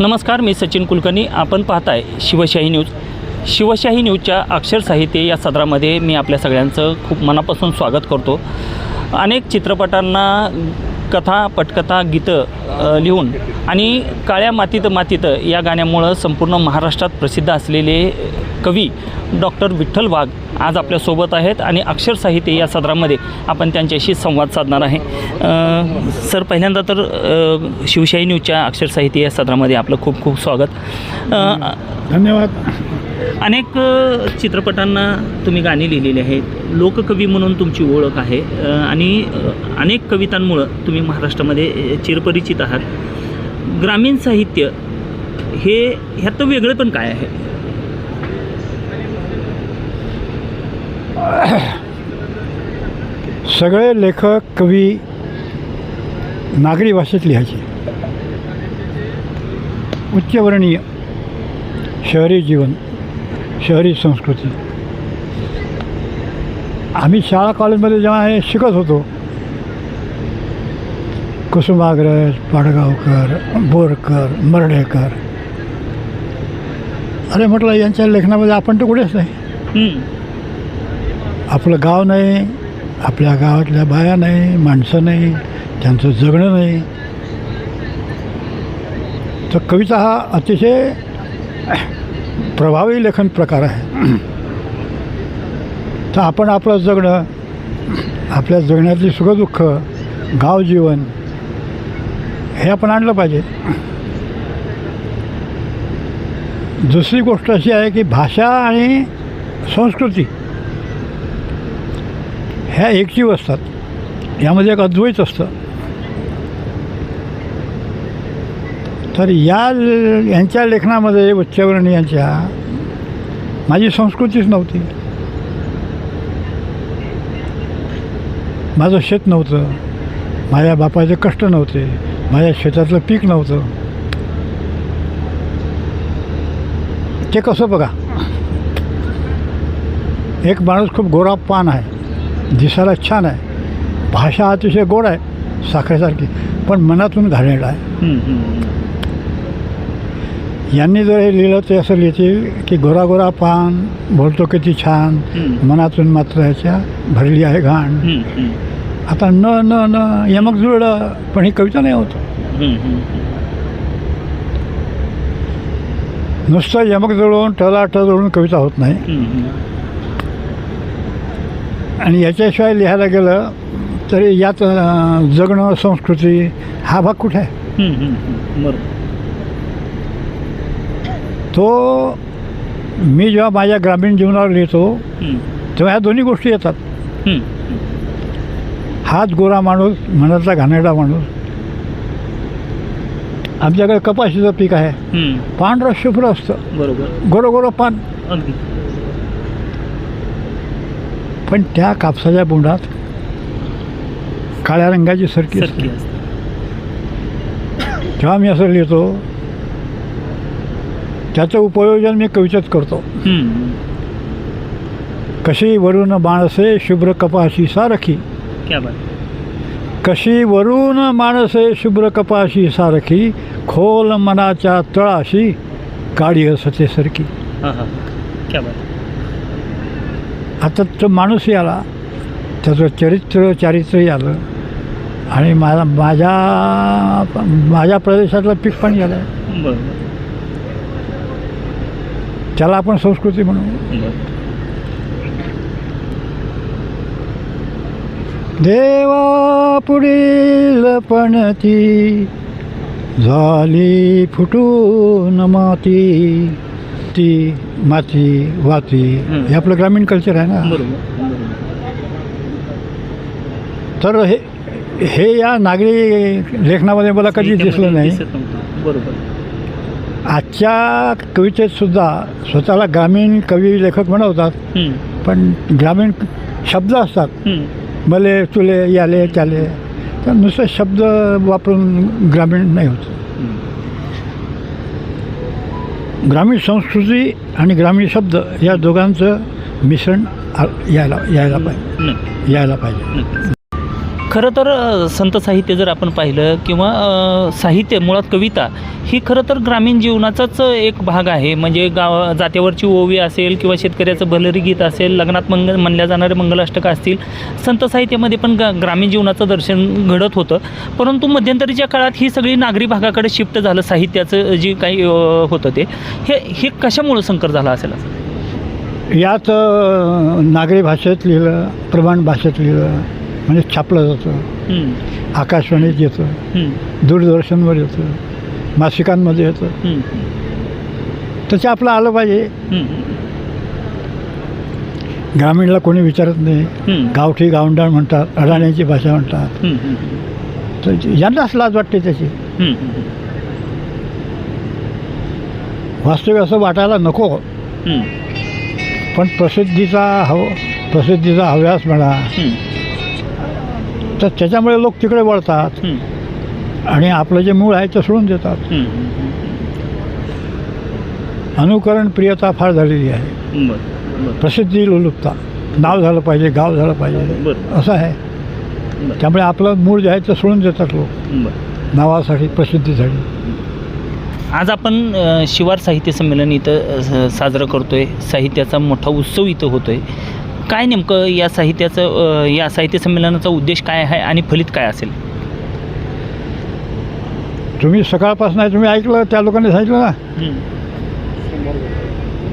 नमस्कार मी सचिन कुलकर्णी. आपण पाहताय शिवशाही न्यूज. शिवशाही न्यूजच्या अक्षर साहित्य या सदरामध्ये मी आपल्या सगळ्यांचं खूप मनापासून स्वागत करतो. अनेक चित्रपटांना कथा पटकथा गीतं लिहून आणि काळ्या मातीत मातीत या गाण्यामुळं संपूर्ण महाराष्ट्रात प्रसिद्ध असलेले कवी डॉक्टर विठ्ठल वाघ आज आपल्यासोबत आहेत आणि अक्षर साहित्य या सदरामध्ये आपण त्यांच्याशी संवाद साधणार आहे. सर पहिल्यांदा तर शिवशाही न्यूजच्या अक्षर साहित्य या सदरामध्ये आपलं खूप खूप स्वागत. धन्यवाद. अनेक चित्रपटांना तुम्ही गाणी लिहिलेली आहेत. लोककवी म्हणून तुमची ओळख आहे. आणि अनेक कवितांमुळं तुम्ही महाराष्ट्रामध्ये चिरपरिचित आहात. ग्रामीण साहित्य हे ह्यात वेगळं पण काय आहे? सगळे लेखक कवी नागरी भाषेत लिहायचे. उच्चवर्णीय शहरी जीवन शहरी संस्कृती. आम्ही शाळा कॉलेजमध्ये जेव्हा हे शिकत होतो कुसुमाग्रज पाडगावकर बोरकर मर्डेकर अरे म्हटलं यांच्या लेखनामध्ये आपण तर कुठेच नाही. आपलं गाव नाही आपल्या गावातल्या बाया नाही माणसं नाही त्यांचं जगणं नाही. तर कविता हा अतिशय प्रभावी लेखन प्रकार आहे. तर आपण आपलं जगणं आपल्या जगण्यातली सुखदुःख गाव जीवन हे आपण आणलं पाहिजे. दुसरी गोष्ट अशी आहे की भाषा आणि संस्कृती ह्या एकजीव असतात. यामध्ये एक अद्वैत असतं. तर या यांच्या लेखनामध्ये उच्चवर्णी यांच्या माझी संस्कृतीच नव्हती. माझं शेत नव्हतं. माझ्या बापाचे कष्ट नव्हते. माझ्या शेतातलं पीक नव्हतं. ते कसं बघा? एक माणूस खूप गोरा पान आहे. दिसायला छान आहे भाषा अतिशय गोड आहे साखरेसारखी पण मनातून घाणेरडा आहे. यांनी जर हे लिहिलं ते असं लिहितील की गोरा गोरा पान बोलतो किती छान. मनातून मात्र ह्याच्या भरली आहे घाण. आता न न न यमक जुळलं पण ही कविता नाही होत. नुसतं यमक जुळवून टला ट जुळून कविता होत नाही. आणि याच्याशिवाय लिहायला गेलं तरी यात अं, जगणं संस्कृती हा भाग कुठे आहे. बरोबर तो मी जेव्हा माझ्या ग्रामीण जीवनावर लिहितो तेव्हा ह्या दोन्ही गोष्टी येतात. हं. हाच गोरा माणूस मनातला घाणेरडा माणूस. आमच्याकडे कपाशीचं पीक आहे. पांढरं शुभ्र असतं. बरोबर. गोरं गोरं पान. अगदी. पण त्या कापसाच्या बोंडात काळ्या रंगाची सरकी असते. जेव्हा मी असं लिहितो त्याचं उपयोजन मी कवितेत करतो. कशी वरून माणसे शुभ्र कपाशी सारखी. क्या बात. कशी वरून माणसे शुभ्र कपाशी सारखी खोल मनाच्या तळाशी काळी असते सरकी. क्या बात. आता तो माणूसही आला त्याचं चरित्र चारित्र्यही आलं आणि माझा माझ्या माझ्या प्रदेशातलं पीक पण झालं त्याला आपण संस्कृती म्हणू. देवा पुढील पणती झाली फुटून माती. ती माती वाती हं. आपलं ग्रामीण कल्चर आहे ना? बरोबर तर हे हे या नागरी लेखनामध्ये मला कधी दिसलं नाही. दिसत नव्हतं. बरोबर. आजच्या कवितेत सुद्धा स्वतःला ग्रामीण कवी लेखक म्हणवतात पण ग्रामीण शब्द असतात. मले तुले याले त्याले. तर नुसतं शब्द वापरून ग्रामीण नाही होत. ग्रामीण संस्कृती आणि ग्रामीण शब्द या दोघांचं मिश्रण यायला यायला पाहिजे. यायला पाहिजे. खरं तर संत साहित्य जर आपण पाहिलं किंवा साहित्य मुळात कविता ही खरं तर ग्रामीण जीवनाचाच एक भाग आहे. म्हणजे गाव जात्यावरची ओवी असेल किंवा शेतकऱ्याचं भलरी गीत असेल लग्नात मंग म्हणल्या जाणारे मंगलाष्टकं असतील संत साहित्यामध्ये पण ग ग्रामीण जीवनाचं दर्शन घडत होतं. परंतु मध्यंतरीच्या काळात ही सगळी नागरी भागाकडे शिफ्ट झालं साहित्याचं जे काही होतं ते. हे हे कशामुळं संकर झालं असेल यात नागरी भाषेत लिहिलं प्रमाण भाषेत लिहिलं म्हणजे छापलं जातं. हं, आकाशवाणीत येतं. हं, दूरदर्शनवर येतं. मासिकांमध्ये येतं. हं, तर ते आपलं आलं पाहिजे. ग्रामीणला कोणी विचारत नाही. गावठी गावंडाळ म्हणतात अडाण्याची भाषा म्हणतात. तर यांनाच लाज वाटते त्याची. वास्तविक असं वाटायला नको. पण प्रसिद्धीचा हव प्रसिद्धीचा हव्यास म्हणा. तर त्याच्यामुळे लोक तिकडे वळतात. आणि आपलं जे मूळ आहे ते सोडून देतात. अनुकरण प्रियता फार झालेली आहे. हं. प्रसिद्धी लोलुपता. नाव झालं पाहिजे गाव झालं पाहिजे. असं आहे. त्यामुळे आपलं मूळ जे आहे ते सोडून देतात लोक. नावासाठी प्रसिद्धीसाठी आज आपण शिवार साहित्य संमेलन इथं साजरं करतोय. साहित्याचा मोठा उत्सव इथं होतोय. काय नेमकं या साहित्याचं या साहित्य संमेलनाचा उद्देश काय आहे आणि फलित काय असेल? तुम्ही सकाळपासून तुम्ही ऐकलं त्या लोकांनी सांगितलं ना?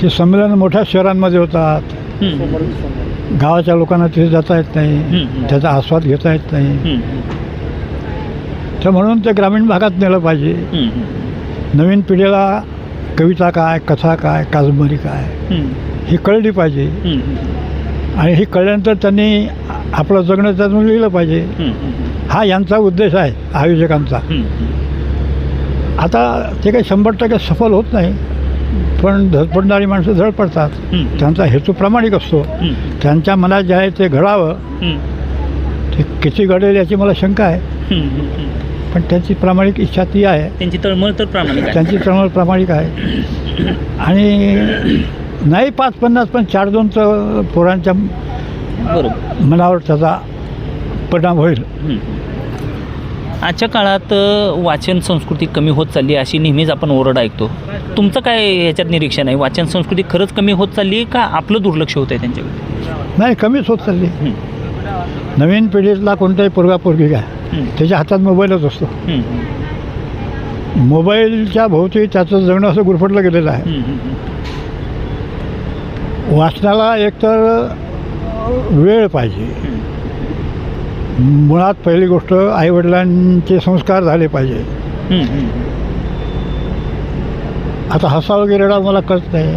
की संमेलन मोठ्या शहरांमध्ये होतात. गावाच्या लोकांना तिथे जाता येत नाही. त्याचा आस्वाद घेता येत नाही. तर म्हणून ते ग्रामीण भागात नेलं पाहिजे. नवीन पिढीला कविता काय कथा काय कादंबरी काय हं, कळली पाहिजे. आणि ही कळल्यानंतर त्यांनी आपलं जगणं त्यातून लिहिलं पाहिजे. हं, यांचा उद्देश आहे आयोजकांचा. आता ते काही शंभर टक्के सफल होत नाही पण धडपडणारी माणसं धड पडतात. हं, त्यांचा हेतू प्रामाणिक असतो. त्यांच्या मनात जे आहे ते घडावं. ते किती घडेल याची मला शंका आहे. पण त्यांची प्रामाणिक इच्छा ती आहे. त्यांची तळमळ तर प्रामाणिक त्यांची तळमळ प्रामाणिक आहे. आणि नाही पाच पन्नास पण चार दोन तर पोरांच्या बरोबर. मनावर त्याचा परिणाम होईल. आजच्या काळात अ, वाचन संस्कृती कमी होत चालली आहे अशी नेहमीच आपण ओरड ऐकतो. तुमचं काय याच्यात निरीक्षण आहे? वाचन संस्कृती खरंच कमी होत चालली आहे का आपलं दुर्लक्ष होत आहे त्यांच्याकडे? नाही कमीच होत चालली हं, नवीन पिढीतला कोणताही पोरगा पोरगी काय हं, त्याच्या हातात मोबाईलच असतो. हं, मोबाईलच्या भोवती त्याचं जगणं असं गुरफटलं गेलेलं आहे. हं, हं, हं. वाचनाला एकतर वेळ पाहिजे. मुळात पहिली गोष्ट आईवडिलांचे संस्कार झाले पाहिजे. आता हसावं गेलेला मला कळत नाही.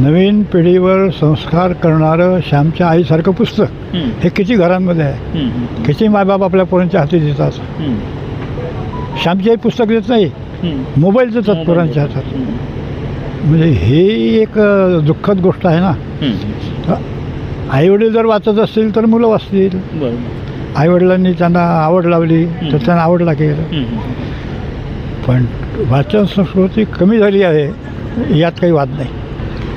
नवीन पिढीवर संस्कार करणारं श्यामच्या आईसारखं पुस्तक हं, किती घरांमध्ये आहे. किती मायबाप आपल्या पोरांच्या हाती देतात. श्यामची आई पुस्तक देत नाही. मोबाईल देतात पोरांच्या हातात. म्हणजे हे एक दुःखद गोष्ट आहे ना. आईवडील जर वाचत असतील तर मुलं वाचतील. आईवडिलांनी त्यांना आवड लावली तर त्यांना आवड लागेल. पण वाचन संस्कृती कमी झाली आहे यात काही वाद नाही.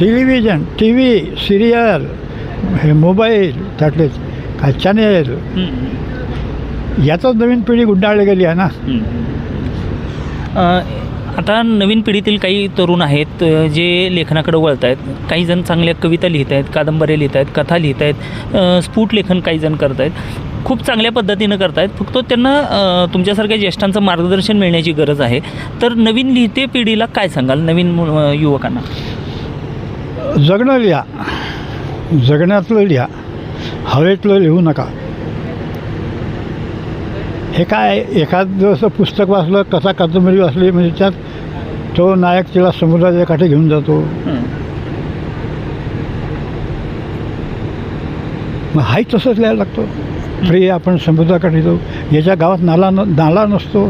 टेलिव्हिजन टी व्ही सिरियल हे मोबाईल त्यातले काय चॅनेल. यातच नवीन पिढी गुंडाळली गेली आहे ना. आता नवीन पिढीतील काही तरुण आहेत जे लेखनाकडे वळत आहेत काही जण चांगल्या कविता लिहित आहेत कादंबऱ्या लिहित आहेत कथा लिहित आहेत स्फुट लेखन काही जण करत आहेत खूप चांगल्या पद्धतीनं करत आहेत फक्त त्यांना तुमच्यासारख्या ज्येष्ठांचं मार्गदर्शन मिळण्याची गरज आहे. तर नवीन लिहिते पिढीला काय सांगाल? नवीन युवकांना. जगणं लिहा. जगण्यातलं लिहा. हवेतलं लिहू नका. हे काय एखादं असं पुस्तक वाचलं कथा कादंबरी वाचली म्हणजे त्यात तो नायक तिला समुद्राच्या काठी घेऊन जातो. मग हाही तसंच लिहायला लागतो. प्रिय आपण समुद्राकाठी जाऊ. याच्या गावात नाला न नाला नसतो.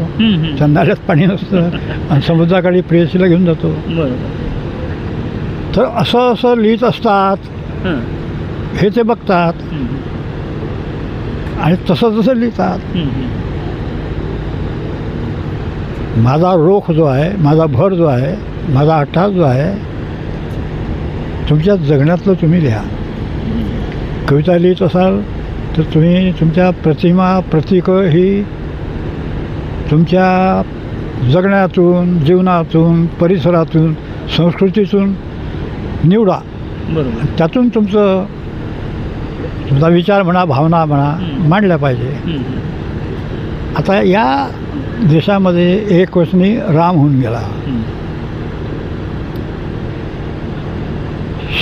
त्या नाल्यात पाणी नसतं. आणि समुद्राकाठी प्रेयसीला घेऊन जातो. तर असं असं लिहित असतात. हं, ते बघतात. आणि तसं तसं लिहितात. माझा रोख जो आहे माझा भर जो आहे माझा अट्टास जो आहे तुमच्या जगण्यातलं तुम्ही लिहा. कविता लिहित असाल तर तुम्ही तुमच्या प्रतिमा प्रतीकं ही तुमच्या जगण्यातून जीवनातून परिसरातून संस्कृतीतून निवडा. बरोबर. त्यातून तुमचं तुमचा विचार म्हणा भावना म्हणा. मांडल्या पाहिजे. आता या देशामध्ये एक वचनी राम होऊन गेला.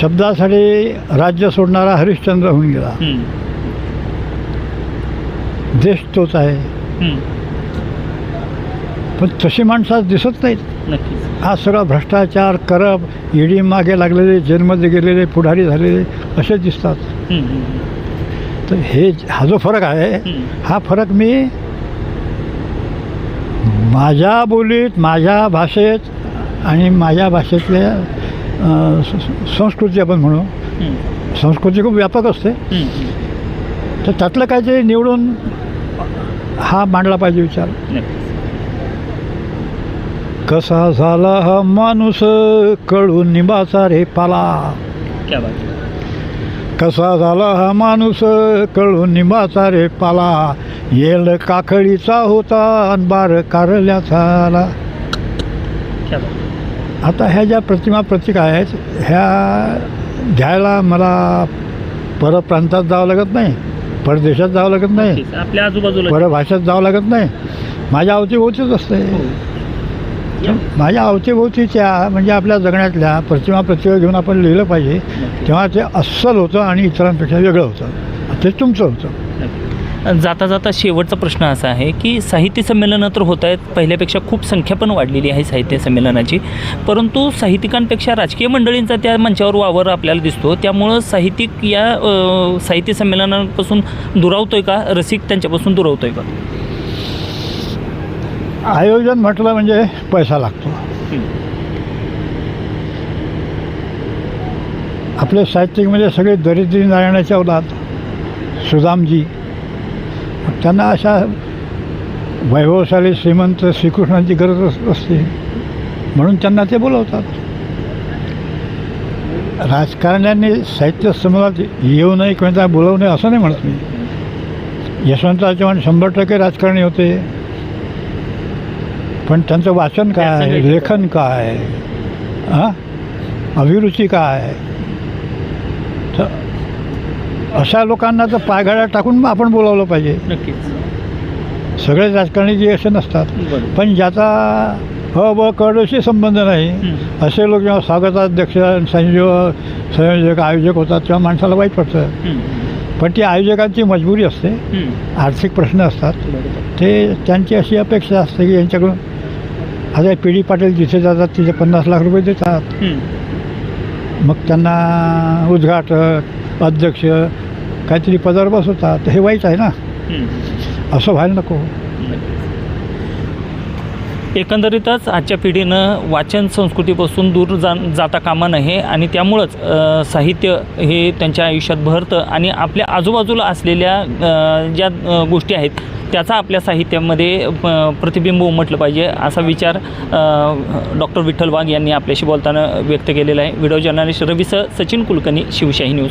शब्दासाठी राज्य सोडणारा हरिश्चंद्र होऊन गेला. देश तोच आहे. पण तशी माणसं दिसत नाहीत. हा सगळा भ्रष्टाचार करप ईडी मागे लागलेले जेलमध्ये गेलेले पुढारी झालेले असे दिसतात. तर हे हा जो फरक आहे. हा फरक मी माझ्या बोलीत माझ्या भाषेत आणि माझ्या भाषेतल्या संस्कृती आपण म्हणू. संस्कृती खूप व्यापक असते. तर त्यातलं काहीतरी निवडून हा मांडला पाहिजे विचार. कसा झाला हा माणूस कळून निंबाचा रे पाला. कसा झाला हा माणूस कळून निंबाचा रे पाला. येल काकळीचा होता अन बार कारल्याचा आला क्या बात आहे. आता ह्या ज्या प्रतिमा प्रतीक आहेत ह्या घ्यायला मला परप्रांतात जावं लागत नाही परदेशात जावं लागत नाही. आपल्या आजूबाजूला. परभाषेत जावं लागत नाही. माझ्या अवतीभोवतीच असते. हो. माझ्या अवतीभोवतीच्या म्हणजे आपल्या जगण्यातल्या प्रतिमा प्रतिभा घेऊन आपण लिहिलं पाहिजे तेव्हा ते अस्सल होतं आणि इतरांपेक्षा वेगळं होतं. ते तुमचं होतं. जाता जाता शेवटचा प्रश्न असा आहे की साहित्य संमेलनं तर होत आहेत पहिल्यापेक्षा खूप संख्या पण वाढलेली आहे साहित्य संमेलनाची. परंतु साहित्यिकांपेक्षा राजकीय मंडळींचा त्या मंचावर वावर आपल्याला दिसतो. त्यामुळं साहित्यिक या साहित्य संमेलनापासून दुरावतोय का? रसिक त्यांच्यापासून दुरावतोय का? आयोजन म्हटलं म्हणजे पैसा लागतो. आपले साहित्यिक म्हणजे सगळे दरिद्री नारायणाच्या औलाद सुदामजी. त्यांना अशा वैभवशाली श्रीमंत श्रीकृष्णांची गरज अस- असते. म्हणून त्यांना ते बोलवतात. राजकारण्यांनी साहित्य समाजात येऊ नये किंवा त्यांना बोलवू नये असं नाही म्हणत मी. यशवंतराव चव्हाण शंभर टक्के राजकारणी होते. पण त्यांचं वाचन काय लेखन काय हां? अभिरुची काय अशा लोकांना तर पायघाड्यात टाकून आपण बोलावलं पाहिजे. नक्कीच. सगळे राजकारणी जे असे नसतात. पण ज्याचा ह ब कडशी संबंध नाही असे लोक जेव्हा स्वागताध्यक्ष संयोजक संयोजक आयोजक होतात तेव्हा माणसाला वाईट पडतं पण ती आयोजकांची मजबुरी असते. आर्थिक प्रश्न असतात. ते त्यांची अशी अपेक्षा असते की यांच्याकडून आता पी डी पाटील जिथे जातात तिथे पन्नास लाख रुपये देतात. मग त्यांना उद्घाटक अध्यक्ष काहीतरी पदावर बसवतात तर हे वाईट आहे ना? असं व्हायला नको. एकंदरीतच आजच्या पिढीनं वाचन संस्कृतीपासून दूर जा जाता कामा नये आणि त्यामुळंच साहित्य हे त्यांच्या आयुष्यात भरतं आणि आपल्या आजूबाजूला असलेल्या ज्या गोष्टी आहेत त्याचा आपल्या साहित्यामध्ये प- प्रतिबिंब उमटलं पाहिजे असा विचार डॉक्टर विठ्ठल वाघ यांनी आपल्याशी बोलताना व्यक्त केलेला आहे. व्हिडिओ जर्नलिस्ट रवीसह सचिन कुलकर्णी शिवशाही न्यूज.